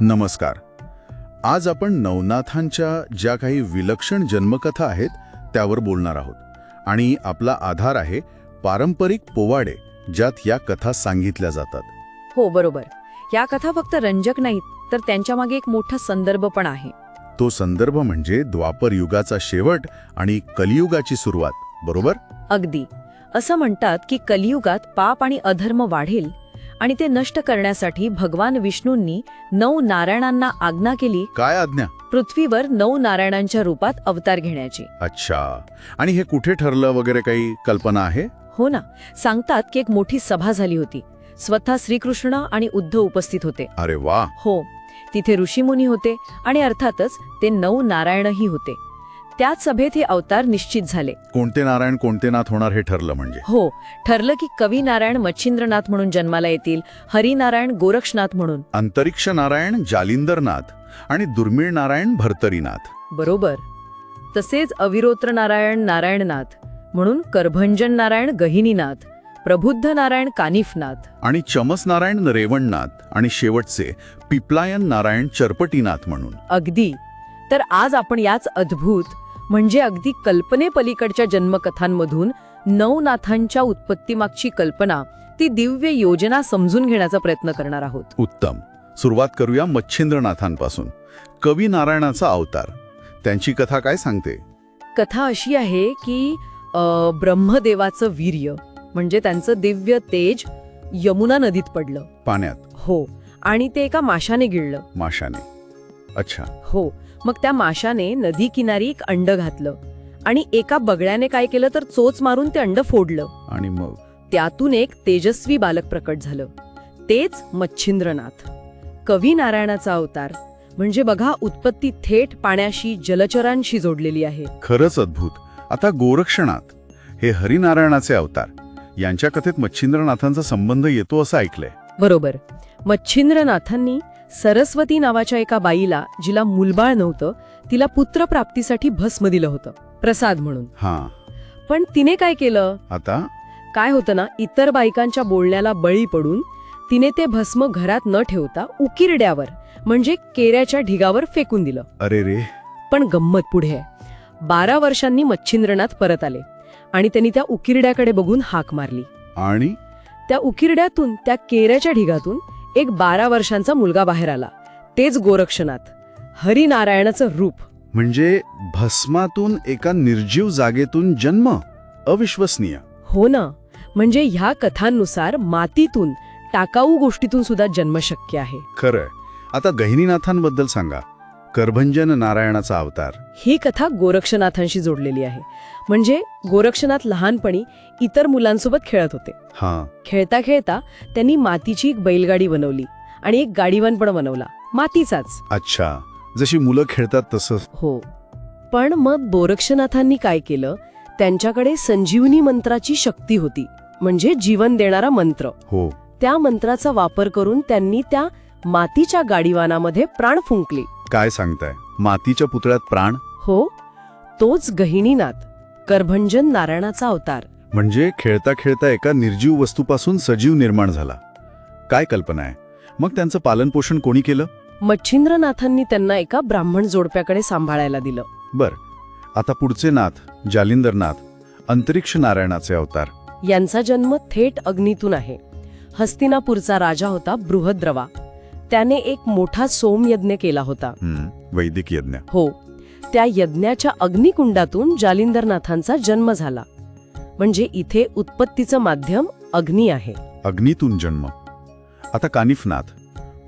नमस्कार. आज आपण नवनाथांच्या ज्या काही विलक्षण जन्मकथा आहेत त्यावर बोलणार आहोत. आणि आपला आधार आहे पारंपरिक पोवाडे ज्यात या कथा सांगितल्या जातात. हो बरोबर. या कथा फक्त रंजक नाहीत तर त्यांच्या मागे एक मोठा संदर्भ पण आहे. तो संदर्भ म्हणजे द्वापर युगाचा शेवट आणि कलियुगाची सुरुवात बरोबर? अगदी. असं म्हणतात की कलियुगात पाप आणि अधर्म वाढेल आणि ते नष्ट करण्यासाठी भगवान विष्णूंनी नऊ नारायणांना आज्ञा केली. काय आज्ञा? पृथ्वीवर नऊ नारायणांच्या रूपात अवतार घेण्याची. अच्छा. आणि हे कुठे ठरलं वगैरे काही कल्पना आहे? हो ना. सांगतात की एक मोठी सभा झाली होती. स्वतः श्रीकृष्ण आणि उद्धव उपस्थित होते. अरे वा. हो. तिथे ऋषीमुनी होते आणि अर्थातच ते नऊ नारायणही होते. त्याच सभेत हे अवतार निश्चित झाले. कोणते नारायण कोणते नाथ होणार हे ठरलं म्हणजे? हो ठरलं की कवी नारायण मच्छिंद्रनाथ म्हणून जन्माला येतील हरिनारायण गोरक्षनाथ म्हणून. अंतरिक्ष नारायण जालिंदरनाथ आणि दुर्मिळ नारायण भर्तरीनाथ. बरोबर. तसेच अविरोत्र नारायण नारायणनाथ म्हणून करभंजन नारायण गहिनीनाथ प्रबुद्ध नारायण कानिफनाथ. आणि चमस नारायण रेवणनाथ आणि शेवटचे पिपलायन नारायण चरपटीनाथ म्हणून. अगदी. तर आज आपण याच अद्भुत म्हणजे अगदी कल्पनेपलीकडच्या जन्मकथांमधून नवनाथांच्या उत्पत्तीमागची कल्पना ती दिव्य योजना समजून घेण्याचा प्रयत्न करणार आहोत. उत्तम. सुरुवात करूया मच्छिंद्रनाथांपासून. कवी नारायणाचा अवतार. त्यांची कथा काय सांगते? कथा अशी आहे की ब्रह्मदेवाचं वीर्य म्हणजे त्यांचं दिव्य तेज यमुना नदीत पडलं. पाण्यात. हो. आणि ते एका माशाने गिळलं. माशाने. अच्छा. हो. मग त्या माशाने नदी किनारी एक अंड घातलं. आणि एका बगळ्याने काय केलं तर चोच मारून ते अंड फोडलं. आणि मग? त्यातून एक तेजस्वी बालक प्रकट झालं. तेच मच्छिंद्रनाथ. कवी नारायणाचा अवतार. म्हणजे बघा उत्पत्ती थेट पाण्याशी जलचरांशी जोडलेली आहे. खरंच अद्भुत. आता गोरक्षनाथ. हे हरिनारायणाचे अवतार. यांच्या कथेत मच्छिंद्रनाथांचा संबंध येतो असं ऐकलंय. बरोबर. मच्छिंद्रनाथांनी सरस्वती नावाच्या एका बाईला जिला मुलबाळ नव्हतं तिला पुत्रप्राप्तीसाठी भस्म दिलं होतं. प्रसाद म्हणून. हा. पण तिने काय केलं? आता? काय होतं ना इतर बायकांच्या बोलण्याला बळी पडून तिने ते भस्म घरात न ठेवता उकिरड्यावर म्हणजे केऱ्याच्या ढिगावर फेकून दिलं. अरे रे. पण गंमत पुढे बारा वर्षांनी मच्छिंद्रनाथ परत आले आणि त्यांनी त्या उकिरड्याकडे बघून हाक मारली. आणि? त्या उकिरड्यातून त्या केऱ्याच्या ढिगातून एक बारा वर्षांचा मुलगा बाहेर आला. तेच गोरक्षनाथ हरिनारायणाचं रूप. म्हणजे भस्मातून एका निर्जीव जागेतून जन्म? अविश्वसनीय. हो ना. म्हणजे ह्या कथांनुसार मातीतून टाकाऊ गोष्टीतून सुद्धा जन्म शक्य आहे. खरंय. आता गहिनीनाथांबद्दल सांगा. करभंजन नारायणाचा अवतार. ही कथा गोरक्षनाथांशी जोडलेली आहे. म्हणजे गोरक्षनाथ लहानपणी इतर मुलांसोबत खेळत होते. हा. खेळता खेळता त्यांनी मातीची एक बैलगाडी बनवली आणि एक गाडीवान पण बनवला. मातीचाच. अच्छा. जशी मुलं खेळतात तसं. हो. पण मग गोरक्षनाथांनी काय केलं? त्यांच्याकडे संजीवनी मंत्राची शक्ती होती. म्हणजे जीवन देणारा मंत्र. हो. त्या मंत्राचा वापर करून त्यांनी त्या मातीच्या गाडीवानामध्ये प्राण फुंकले. काय सांगताय? मातीच्या पुतळ्यात प्राण? हो तोच गहिनीनाथ करभंजन नारायणाचा अवतार. म्हणजे खेळता खेळता एका निर्जीव वस्तूपासून सजीव निर्माण झाला. काय कल्पना आहे? मग त्यांचं पालनपोषण कोणी केलं? मच्छिंद्रनाथांनी त्यांना एका ब्राह्मण जोडप्याकडे सांभाळायला दिलं. बर आता पुढचे नाथ जालिंदरनाथ अंतरिक्ष नारायणाचे अवतार. यांचा जन्म थेट अग्नीतून आहे. हस्तिनापूरचा राजा होता बृहद्रवा. त्याने एक मोठा सोमयज्ञ केला होता. वैदिक यज्ञ. हो त्या यज्ञाच्या अग्निकुंडातून जालिंदरनाथांचा जन्म झाला. म्हणजे इथे उत्पत्तीचं माध्यम अग्नी आहे. अग्नीतून जन्म. आता कानिफनाथ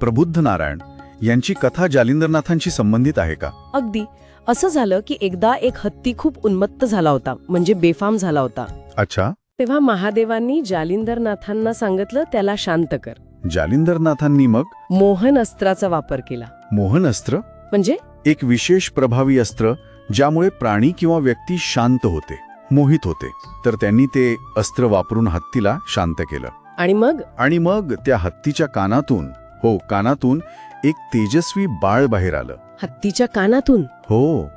प्रबुद्ध नारायण यांची कथा जालिंदरनाथांशी संबंधित आहे का? अगदी. असं झालं की एकदा एक हत्ती खूप उन्मत्त झाला होता म्हणजे बेफाम झाला होता. अच्छा. तेव्हा महादेवांनी जालिंदरनाथांना सांगितलं त्याला शांत कर. जालिंदरनाथांनी मग मोहन अस्त्राचा वापर केला. मोहन अस्त्र? म्हणजे? एक विशेष प्रभावी अस्त्र ज्यामुळे प्राणी किंवा व्यक्ती शांत होते मोहित होते. तर त्यांनी ते अस्त्र वापरून हत्तीला शांत केलं. आणि मग? आणि मग त्या हत्तीच्या कानातून हो कानातून एक तेजस्वी बाळ बाहेर आलं. हत्तीच्या कानातून? हो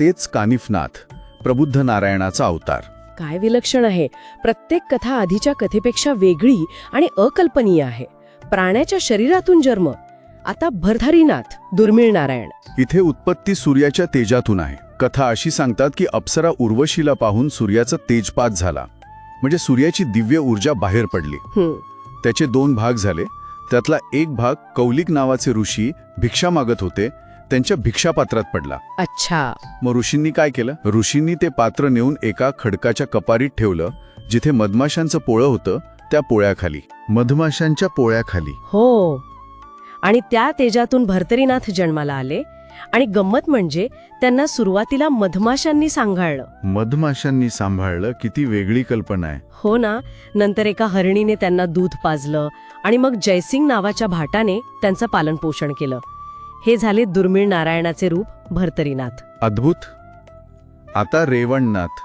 तेच कानिफनाथ प्रबुद्ध नारायणाचा अवतार. काय विलक्षण आहे. प्रत्येक कथा आधीच्या कथेपेक्षा वेगळी आणि अकल्पनीय आहे. प्राण्याच्या शरीरातून जन्म. आता भरधारीनाथ दुर्मिळ नारायण. इथे उत्पत्ती सूर्याच्या तेजातून आहे. कथा अशी सांगतात की अप्सरा उर्वशीला पाहून सूर्याचं तेजपात झाला. म्हणजे सूर्याची दिव्य ऊर्जा बाहेर पडली. त्याचे दोन भाग झाले. त्यातला एक भाग कौलिक नावाचे ऋषी भिक्षा मागत होते. त्यांच्या भिक्षापात्रात पडला. अच्छा. मग ऋषींनी काय केलं? ऋषींनी ते पात्र नेऊन एका खडकाच्या कपारीत ठेवलं जिथे मधमाशांचं पोळं होतं त्या पोळ्याखाली मधमाशांच्या पोळ्याखाली. हो. आणि त्या तेजातून भरतरीनाथ जन्माला आले आणि गंमत म्हणजे त्यांना सुरुवातीला मधमाशांनी सांभाळलं. मधमाशांनी सांभाळलं किती वेगळी कल्पना आहे. हो ना नंतर एका हरणीने त्यांना दूध पाजलं आणि मग जयसिंग नावाच्या भाटाने त्यांचं पालनपोषण केलं. हे झाले दुर्मिळ नारायणाचे रूप भरतरीनाथ. अद्भुत. आता रेवणनाथ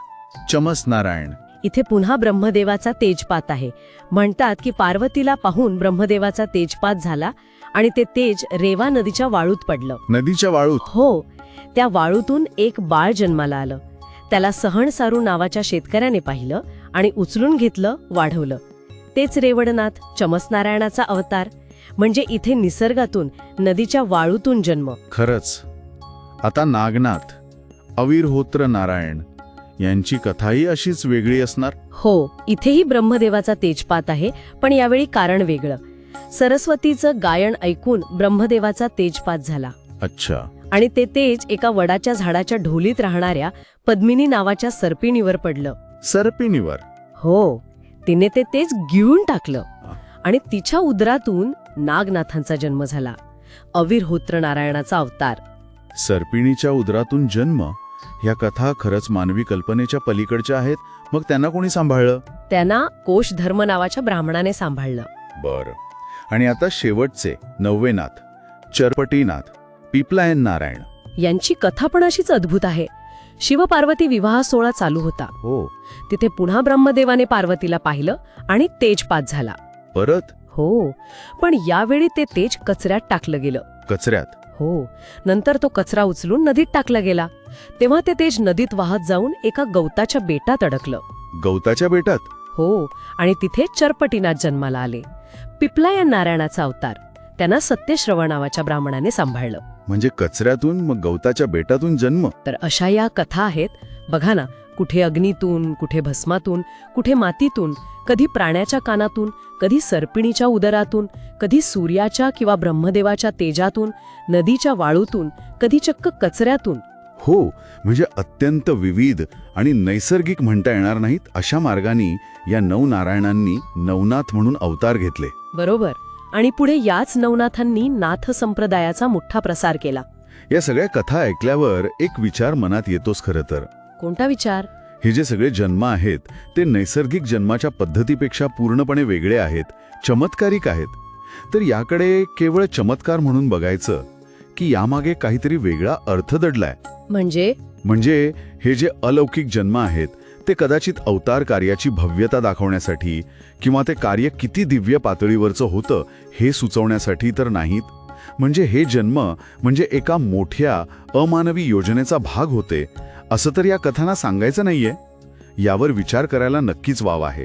चमस नारायण. इथे पुन्हा ब्रह्मदेवाचा तेजपात आहे. म्हणतात की पार्वतीला पाहून ब्रह्मदेवाचा तेजपात झाला आणि ते तेज रेवा नदीच्या वाळूत पडलं. नदीच्या वाळूत? हो त्या वाळूतून एक बाळ जन्माला आलं. त्याला सहण सारू नावाच्या शेतकऱ्याने पाहिलं आणि उचलून घेतलं वाढवलं. तेच रेवडनाथ चमसनारायणाचा अवतार म्हणजे इथे निसर्गातून नदीच्या वाळूतून जन्म. खरंच. आता नागनाथ अविरहोत्र नारायण यांची कथाही अशीच वेगळी असणार? हो इथेही ब्रह्मदेवाचा तेजपात आहे पण यावेळी कारण वेगळं. सरस्वतीचं गायन ऐकून ब्रह्मदेवाचा तेजपात झाला. अच्छा. आणि ते तेज एका वडाच्या झाडाच्या ढोलीत राहणाऱ्या पद्मिनी नावाच्या सर्पिणीवर पडलं. सरपिणीवर? हो तिने ते तेज गिळून टाकलं. आणि तिच्या उदरातून नागनाथांचा जन्म झाला. अविरहोत्र नारायणाचा अवतार. सरपिणीच्या उदरातून जन्म? ह्या कथा खरंच मानवी कल्पनेच्या पलीकडच्या आहेत. मग त्यांना कोणी सांभाळलं? त्यांना कोश धर्म नावाच्या ब्राह्मणाने सांभाळलं. बर. आणि आता शेवटचे नववेनाथ चरपटीनाथ पिपलायन नारायण. यांची कथा पण अशीच अद्भुत आहे. शिवपार्वती विवाह सोहळा चालू होता. हो. तिथे पुन्हा ब्रह्मदेवाने पार्वतीला पाहिलं आणि तेजपात झाला. परत? हो. पण यावेळी ते तेज कचऱ्यात टाकलं गेलं. कचऱ्यात? हो नंतर तो कचरा उचलून नदीत टाकला गेला. तेव्हा ते तेज नदीत वाहत जाऊन एका गवताच्या बेटात अडकलं. गवताच्या बेटात? हो आणि तिथे चरपटीनाथ जन्माला आले. पिपला या नारायणाचा अवतार. त्यांना सत्यश्रवण नावाच्या ब्राह्मणाने सांभाळलं. म्हणजे कचऱ्यातून मग गवताच्या बेटातून जन्म? तर अशा या कथा आहेत. बघा ना कुठे अग्नीतून कुठे भस्मातून कुठे मातीतून कधी प्राण्याच्या कानातून कधी सर्पिणीच्या उदरातून कधी सूर्याच्या किंवा ब्रह्मदेवाच्या तेजातून नदीच्या वाळूतून कधी चक्क कचऱ्यातून? हो म्हणजे अत्यंत विविध आणि नैसर्गिक म्हणता येणार नाहीत अशा मार्गाने या नवनारायणांनी नवनाथ म्हणून अवतार घेतले. बरोबर. आणि पुढे याच नवनाथांनी नाथ संप्रदायाचा मोठा प्रसार केला. या सगळ्या कथा ऐकल्यावर एक विचार मनात येतोच खरं तर. कोणता विचार? हे जे सगळे जन्म आहेत ते नैसर्गिक जन्माच्या पद्धतीपेक्षा पूर्णपणे वेगळे आहेत चमत्कारिक आहेत. तर याकडे केवळ चमत्कार म्हणून बघायचं की यामागे काहीतरी वेगळा अर्थ दडलाय. म्हणजे? म्हणजे हे जे अलौकिक जन्म आहेत ते कदाचित अवतार कार्याची भव्यता दाखवण्यासाठी किंवा ते कार्य किती दिव्य पातळीवरचं होतं हे सुचवण्यासाठी तर नाहीत. म्हणजे हे जन्म म्हणजे एका मोठ्या अमानवी योजनेचा भाग होते असं तर या कथांना सांगायचं नाहीये. यावर विचार करायला नक्कीच वाव आहे.